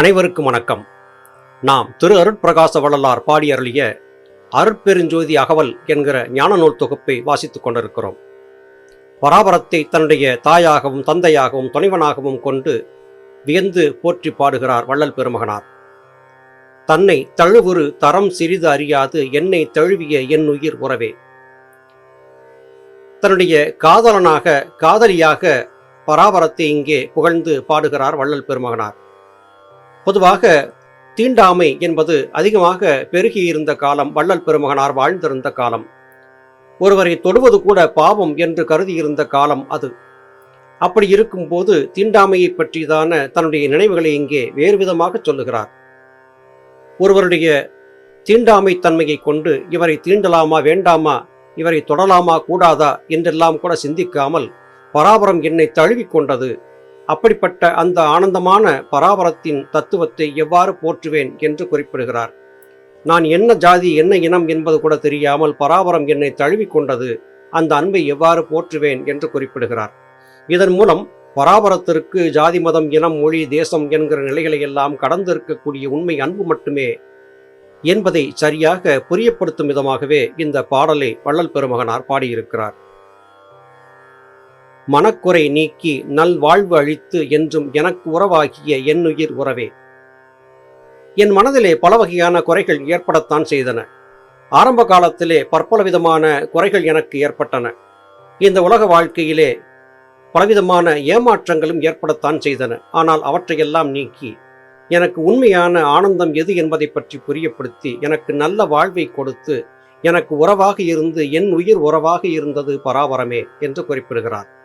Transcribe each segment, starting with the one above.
அனைவருக்கும் வணக்கம். நாம் திரு அருட்பிரகாச வள்ளலார் பாடி அருளிய அருட்பெருஞ்சோதி அகவல் என்கிற ஞான நூல் தொகுப்பை வாசித்துக் கொண்டிருக்கிறோம். பராபரத்தை தன்னுடைய தாயாகவும் தந்தையாகவும் துணைவனாகவும் கொண்டு வியந்து போற்றி பாடுகிறார் வள்ளல் பெருமகனார். தன்னை தழுவுரு தரம் சிறிது அறியாது என்னை தழுவிய என் உயிர் உறவே. தன்னுடைய காதலனாக காதலியாக பராபரத்தை இங்கே புகழ்ந்து பாடுகிறார் வள்ளல் பெருமகனார். பொதுவாக தீண்டாமை என்பது அதிகமாக பெருகியிருந்த காலம் வள்ளல் பெருமகனார் வாழ்ந்திருந்த காலம். ஒருவரை தொடுவது கூட பாவம் என்று கருதியிருந்த காலம் அது. அப்படி இருக்கும்போது தீண்டாமையை பற்றிதான தன்னுடைய நினைவுகளை இங்கே வேறு விதமாக சொல்லுகிறார். ஒருவருடைய தீண்டாமை தன்மையை கொண்டு இவரை தீண்டலாமா வேண்டாமா இவரை தொடலாமா கூடாதா என்றெல்லாம் கூட சிந்திக்காமல் பராபரம் என்னை தழுவிக் கொண்டது. அப்படிப்பட்ட அந்த ஆனந்தமான பராபரத்தின் தத்துவத்தை எவ்வாறு போற்றுவேன் என்று குறிப்பிடுகிறார். நான் என்ன ஜாதி என்ன இனம் என்பது கூட தெரியாமல் பராபரம் என்னை தழுவி கொண்டது அந்த அன்பை எவ்வாறு போற்றுவேன் என்று குறிப்பிடுகிறார். இதன் மூலம் பராபரத்திற்கு ஜாதி மதம் இனம் மொழி தேசம் என்கிற நிலைகளை எல்லாம் கடந்திருக்கக்கூடிய உண்மை அன்பு மட்டுமே என்பதை சரியாக புரியப்படுத்தும் விதமாகவே இந்த பாடலை வள்ளல் பெருமகனார் பாடியிருக்கிறார். மனக்குறை நீக்கி நல் வாழ்வு என்றும் எனக்கு உறவாகிய என்னுயிர் உறவே. என் மனதிலே பல வகையான குறைகள் ஏற்படத்தான் செய்தன. ஆரம்ப காலத்திலே பற்பல விதமான குறைகள் எனக்கு ஏற்பட்டன. இந்த உலக வாழ்க்கையிலே பலவிதமான ஏமாற்றங்களும் ஏற்படத்தான் செய்தன. ஆனால் அவற்றையெல்லாம் நீக்கி எனக்கு உண்மையான ஆனந்தம் எது என்பதை பற்றி புரியப்படுத்தி எனக்கு நல்ல வாழ்வை கொடுத்து எனக்கு உறவாக இருந்து என் உயிர் உறவாக இருந்தது பராபரமே என்று குறிப்பிடுகிறார்.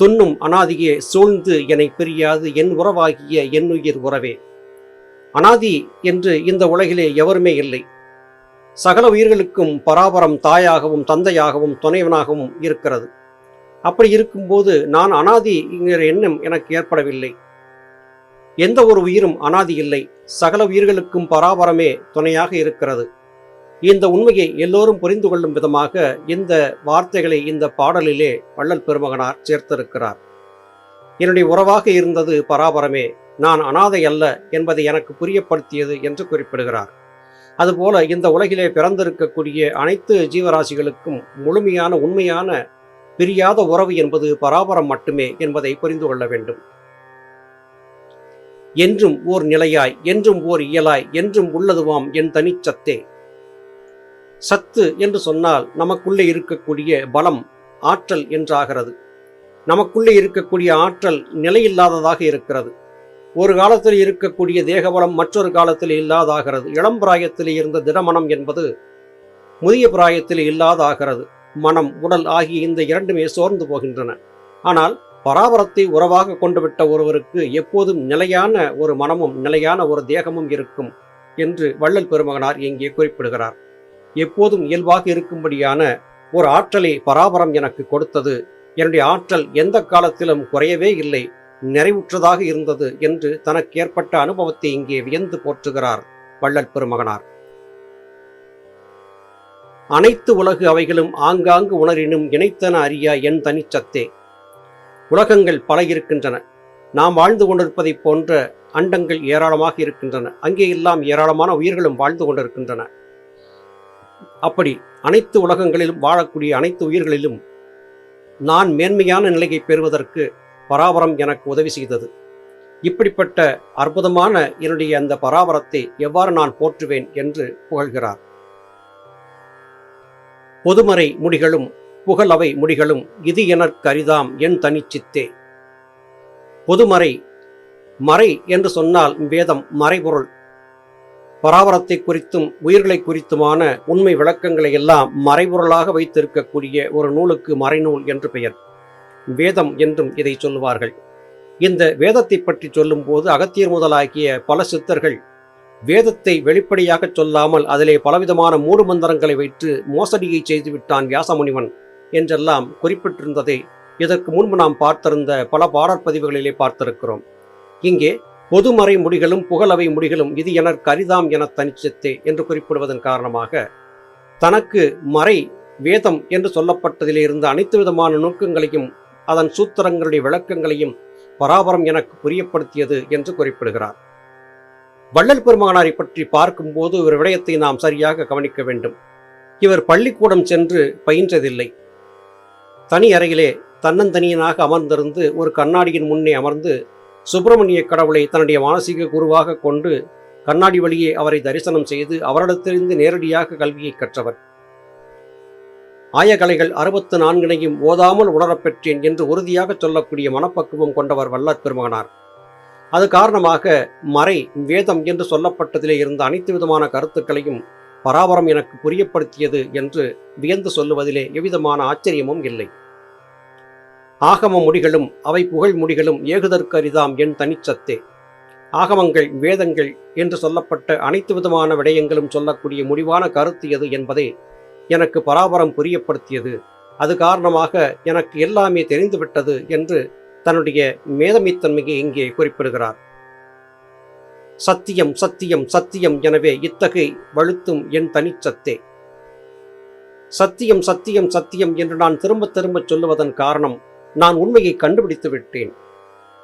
துண்ணும் அனாதியே சூழ்ந்து என்னை பிரியாது என் உறவாகிய என்னுயிர் உறவே. அனாதி என்று இந்த உலகிலே எவருமே இல்லை. சகல உயிர்களுக்கும் பராபரம் தாயாகவும் தந்தையாகவும் துணைவனாகவும் இருக்கிறது. அப்படி இருக்கும்போது நான் அனாதி என்கிற எண்ணம் எனக்கு ஏற்படவில்லை. எந்த ஒரு உயிரும் அனாதி இல்லை. சகல உயிர்களுக்கும் பராபரமே துணையாக இருக்கிறது. இந்த உண்மையை எல்லோரும் புரிந்து கொள்ளும் விதமாக இந்த வார்த்தைகளை இந்த பாடலிலே வள்ளல் பெருமகனார் சேர்த்திருக்கிறார். என்னுடைய உறவாக இருந்தது பராபரமே நான் அனாதை அல்ல என்பதை எனக்கு புரியப்படுத்தியது என்று குறிப்பிடுகிறார். அதுபோல இந்த உலகிலே பிறந்திருக்கக்கூடிய அனைத்து ஜீவராசிகளுக்கும் முழுமையான உண்மையான பிரியாத உறவு என்பது பராபரம் மட்டுமே என்பதை புரிந்து கொள்ள வேண்டும். என்றும் ஓர் நிலையாய் என்றும் ஓர் இயலாய் என்றும் உள்ளதுவாம் என் தனிச்சத்தே. சத்து என்று சொன்னால் நமக்குள்ளே இருக்கக்கூடிய பலம் ஆற்றல் என்றாகிறது. நமக்குள்ளே இருக்கக்கூடிய ஆற்றல் நிலையில்லாததாக இருக்கிறது. ஒரு காலத்தில் இருக்கக்கூடிய தேகபலம் மற்றொரு காலத்தில் இல்லாதாகிறது. இளம் பிராயத்தில் இருந்த திடமனம் என்பது முதிய பிராயத்தில் இல்லாதாகிறது. மனம் உடல் ஆகிய இந்த இரண்டுமே சோர்ந்து போகின்றன. ஆனால் பராபரத்தை உறவாக கொண்டுவிட்ட ஒருவருக்கு எப்போதும் நிலையான ஒரு மனமும் நிலையான ஒரு தேகமும் இருக்கும் என்று வள்ளல் பெருமகனார் இங்கே குறிப்பிடுகிறார். எப்போதும் இயல்பாக இருக்கும்படியான ஒரு ஆற்றலை பராபரம் எனக்கு கொடுத்தது. என்னுடைய ஆற்றல் எந்த காலத்திலும் குறையவே இல்லை. நிறைவுற்றதாக இருந்தது என்று தனக்கு ஏற்பட்ட அனுபவத்தை இங்கே வியந்து போற்றுகிறார் வள்ளல் பெருமகனார். அனைத்து உலகு அவைகளும் ஆங்காங்கு உணரினும் இணைத்தன அறியா என் தனிச்சத்தே. உலகங்கள் பல இருக்கின்றன. நாம் வாழ்ந்து கொண்டிருப்பதைப் போன்ற அண்டங்கள் ஏராளமாக இருக்கின்றன. அங்கே எல்லாம் ஏராளமான உயிர்களும் வாழ்ந்து கொண்டிருக்கின்றன. அப்படி அனைத்து உலகங்களிலும் வாழக்கூடிய அனைத்து உயிர்களிலும் நான் மேன்மையான நிலையை பெறுவதற்கு பராபரம் எனக்கு உதவி செய்தது. இப்படிப்பட்ட அற்புதமான என்னுடைய அந்த பராபரத்தை எவ்வாறு நான் போற்றுவேன் என்று புகழ்கிறார். பொதுமறை முடிகளும் புகழவை முடிகளும் இது எனற் கரிதாம் என் தனிச்சித்தே பொதுமறை மறை என்று சொன்னால் வேதம் மறைபொருள் பராபரத்தை குறித்தும் உயிர்களை குறித்துமான உண்மை விளக்கங்களை எல்லாம் மறைபொருளாக வைத்திருக்கக்கூடிய ஒரு நூலுக்கு மறைநூல் என்று பெயர். வேதம் என்றும் இதை சொல்லுவார்கள். இந்த வேதத்தை பற்றி சொல்லும்போது அகத்தியர் முதலாகிய பல சித்தர்கள் வேதத்தை வெளிப்படையாக சொல்லாமல் அதிலே பலவிதமான மூடு மந்திரங்களை வைத்து மோசடியை செய்துவிட்டான் வியாசமுனிவன் என்றெல்லாம் குறிப்பிட்டிருந்ததை இதற்கு முன்பு நாம் பார்த்திருந்த பல பாடற்பதிவுகளிலே பார்த்திருக்கிறோம். இங்கே பொதுமறை முடிகளும் புகழவை முடிகளும் இது எனற் கரிதாம் என தனிச்சத்தே என்று குறிப்பிடுவதன் காரணமாக தனக்கு மறை வேதம் என்று சொல்லப்பட்டதிலே இருந்த அனைத்து விதமான நுணுக்கங்களையும் அதன் சூத்திரங்களுடைய விளக்கங்களையும் பராபரம் எனக்கு புரியப்படுத்தியது என்று குறிப்பிடுகிறார். வள்ளல் பெருமகனாரை பற்றி பார்க்கும்போது ஒரு விடயத்தை நாம் சரியாக கவனிக்க வேண்டும். இவர் பள்ளிக்கூடம் சென்று பயின்றதில்லை. தனி அறையிலே தன்னந்தனியனாக அமர்ந்திருந்து ஒரு கண்ணாடியின் முன்னே அமர்ந்து சுப்பிரமணிய கடவுளை தன்னுடைய மானசீக குருவாக கொண்டு கண்ணாடி வழியே அவரை தரிசனம் செய்து அவரிடத்திலிருந்து நேரடியாக கல்வியை கற்றவர். ஆயகலைகள் அறுபத்து நான்கினையும் ஓதாமல் உணரப்பெற்றேன் என்று உறுதியாக சொல்லக்கூடிய மனப்பக்குவம் கொண்டவர் வல்லற் பெருமகனார். அது காரணமாக மறை வேதம் என்று சொல்லப்பட்டதிலே இருந்த அனைத்து விதமான கருத்துக்களையும் பராபரம் எனக்கு புரியப்படுத்தியது என்று வியந்து சொல்லுவதிலே எவ்விதமான ஆச்சரியமும் இல்லை. ஆகம முடிகளும் அவை புகழ் முடிகளும் ஏகுதற்கு அரிதாம் என் தனிச்சத்தே ஆகமங்கள் வேதங்கள் என்று சொல்லப்பட்ட அனைத்து விதமான விடயங்களும் சொல்லக்கூடிய முடிவான கருத்து எது என்பதை எனக்கு பராபரம் புரியப்படுத்தியது. அது காரணமாக எனக்கு எல்லாமே தெரிந்துவிட்டது என்று தன்னுடைய மேதமைத்தன்மையை இங்கே குறிப்பிடுகிறார். சத்தியம் சத்தியம் சத்தியம் எனவே இத்தகை வழுத்தும் என் தனிச்சத்தே சத்தியம் சத்தியம் சத்தியம் என்று நான் திரும்ப திரும்ப சொல்லுவதன் காரணம் நான் உண்மையை கண்டுபிடித்து விட்டேன்.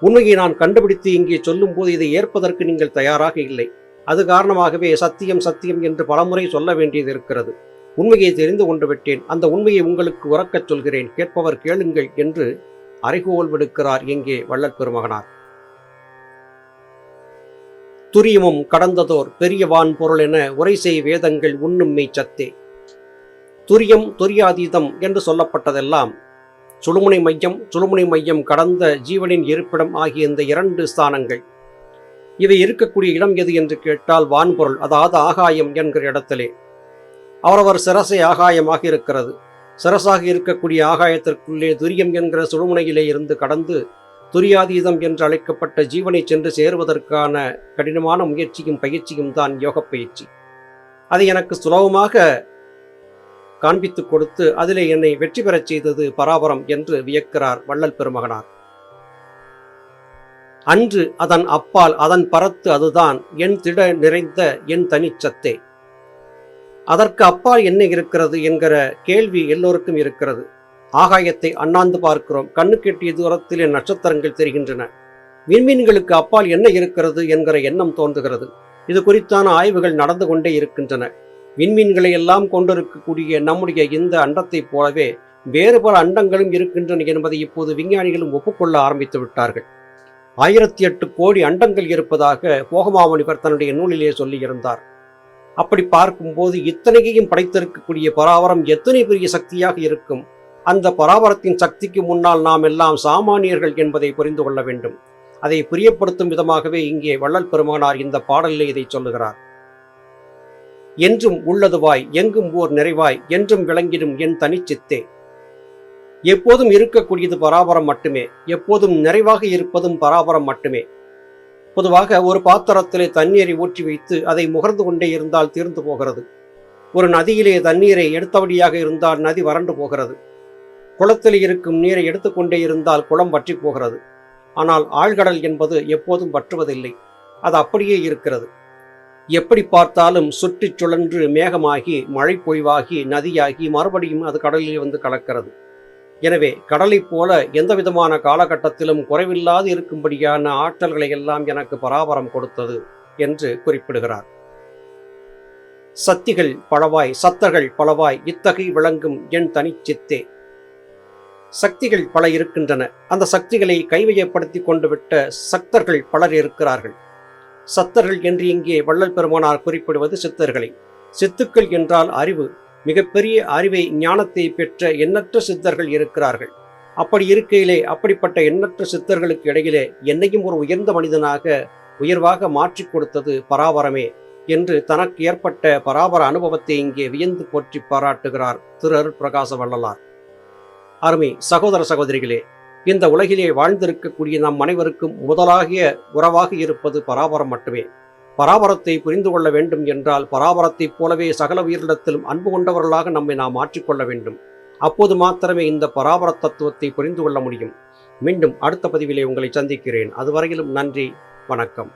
உண்மையை நான் கண்டுபிடித்து இங்கே சொல்லும்போது இதை ஏற்பதற்கு நீங்கள் தயாராக இல்லை. அது காரணமாகவே சத்தியம் சத்தியம் என்று பலமுறை சொல்ல வேண்டியது இருக்கிறது. உண்மையை தெரிந்து கொண்டு விட்டேன். அந்த உண்மையை உங்களுக்கு உறக்கச் சொல்கிறேன். கேட்பவர் கேளுங்கள் என்று அறைகோல் விடுக்கிறார் எங்கே வள்ளல் பெருமகனார் துரியமும் கடந்ததோர் பெரியவான் பொருள் என உரை செய் வேதங்கள் உண்ணும் மெய்ச்சத்தே துரியம் துரியாதீதம் என்று சொல்லப்பட்டதெல்லாம் சுழுமுனை மையம் சுழுமுனை மையம் கடந்த ஜீவனின் இருப்பிடம் ஆகிய இந்த இரண்டு ஸ்தானங்கள். இவை இருக்கக்கூடிய இடம் எது என்று கேட்டால் வான்பொருள் அதாவது ஆகாயம் என்கிற இடத்திலே. அவரவர் சிரசை ஆகாயமாக இருக்கிறது. சிரசாக இருக்கக்கூடிய ஆகாயத்திற்குள்ளே துரியம் என்கிற சுழுமுனையிலே இருந்து கடந்து துரியாதீதம் என்று அழைக்கப்பட்ட ஜீவனை சென்று சேருவதற்கான கடினமான முயற்சியும் பயிற்சியும் தான் யோக பயிற்சி அது எனக்கு சுலபமாக காண்பித்து கொடுத்து அதிலே என்னை வெற்றி பெறச் செய்தது பராபரம் என்று வியக்கிறார் வள்ளல் பெருமகனார். அன்று அதன் அப்பால் அதன் பரத்து அதுதான் என் திட நிறைந்த என் தனிச்சத்தே அதற்கு அப்பால் என்ன இருக்கிறது என்கிற கேள்வி எல்லோருக்கும் இருக்கிறது. ஆகாயத்தை அண்ணாந்து பார்க்கிறோம். கண்ணு கெட்டிய தூரத்திலே நட்சத்திரங்கள் தெரிகின்றன. விண்மீன்களுக்கு அப்பால் என்ன இருக்கிறது என்கிற எண்ணம் தோன்றுகிறது. இது குறித்தான ஆய்வுகள் நடந்து கொண்டே இருக்கின்றன. விண்மீன்களை எல்லாம் கொண்டிருக்கக்கூடிய நம்முடைய இந்த அண்டத்தைப் போலவே வேறு பல அண்டங்களும் இருக்கின்றன என்பதை இப்போது விஞ்ஞானிகளும் ஒப்புக்கொள்ள ஆரம்பித்து விட்டார்கள். ஆயிரத்தி எட்டு கோடி அண்டங்கள் இருப்பதாக போகமாமணிவர் தன்னுடைய நூலிலே சொல்லியிருந்தார். அப்படி பார்க்கும்போது இத்தனையையும் படைத்திருக்கக்கூடிய பராவரம் எத்தனை பெரிய சக்தியாக இருக்கும்? அந்த பராபரத்தின் சக்திக்கு முன்னால் நாம் எல்லாம் சாமானியர்கள் என்பதை புரிந்து கொள்ள வேண்டும். அதை புரியப்படுத்தும் விதமாகவே இங்கே வள்ளல் பெருமானார் இந்த பாடலிலே இதை சொல்லுகிறார். என்றும் உள்ளதுவாய் எங்கும் ஓர் நிறைவாய் என்றும் விளங்கிடும் என் தனிச்சித்தே. எப்போதும் இருக்கக்கூடியது பராபரம் மட்டுமே எப்போதும் நிறைவாக இருப்பதும் பராபரம் மட்டுமே. பொதுவாக ஒரு பாத்திரத்திலே தண்ணீரை ஊற்றி வைத்து அதை முகர்ந்து கொண்டே இருந்தால் தீர்ந்து போகிறது. ஒரு நதியிலே தண்ணீரை எடுத்தபடியாக இருந்தால் நதி வறண்டு போகிறது. குளத்தில் இருக்கும் நீரை எடுத்துக்கொண்டே இருந்தால் குளம் வற்றி போகிறது. ஆனால் ஆழ்கடல் என்பது எப்போதும் வற்றுவதில்லை. அது அப்படியே இருக்கிறது. எப்படி பார்த்தாலும் சுற்றிச் சுழன்று மேகமாகி மழை பொழிவாகி நதியாகி மறுபடியும் அது கடலில் வந்து கலக்கிறது. எனவே கடலைப் போல எந்த விதமான காலகட்டத்திலும் குறைவில்லாது இருக்கும்படியான ஆற்றல்களை எல்லாம் எனக்கு பராபரம் கொடுத்தது என்று குறிப்பிடுகிறார். சத்திகள் பலவாய் சத்தர்கள் பலவாய் இத்தகை விளங்கும் என் தனிச்சித்தே சக்திகள் பல இருக்கின்றன. அந்த சக்திகளை கைவயப்படுத்தி கொண்டு விட்ட சக்தர்கள் பலர் இருக்கிறார்கள். சத்தர்கள் என்று இங்கே வள்ளல் பெருமானார் குறிப்பிடுவது சித்தர்களை. சித்துக்கள் என்றால் அறிவு. மிகப்பெரிய அறிவை ஞானத்தை பெற்ற எண்ணற்ற சித்தர்கள் இருக்கிறார்கள். அப்படி இருக்கையிலே அப்படிப்பட்ட எண்ணற்ற சித்தர்களுக்கு இடையிலே என்னையும் ஒரு உயர்ந்த மனிதனாக உயர்வாக மாற்றிக் கொடுத்தது பராபரமே என்று தனக்கு ஏற்பட்ட பராபர அனுபவத்தை இங்கே வியந்து போற்றி பாராட்டுகிறார் திரு அருள் பிரகாச வள்ளலார். அருமை சகோதர சகோதரிகளே இந்த உலகிலே வாழ்ந்திருக்கக்கூடிய நம் அனைவருக்கும் முதலாகிய உறவாக இருப்பது பராபரம் மட்டுமே. பராபரத்தை புரிந்து கொள்ள வேண்டும் என்றால் பராபரத்தைப் போலவே சகல உயிரிடத்திலும் அன்பு கொண்டவர்களாக நம்மை நாம் மாற்றிக்கொள்ள வேண்டும். அப்போது மாத்திரமே இந்த பராபர தத்துவத்தை புரிந்து கொள்ள முடியும். மீண்டும் அடுத்த பதிவிலே உங்களை சந்திக்கிறேன். அதுவரையிலும் நன்றி வணக்கம்.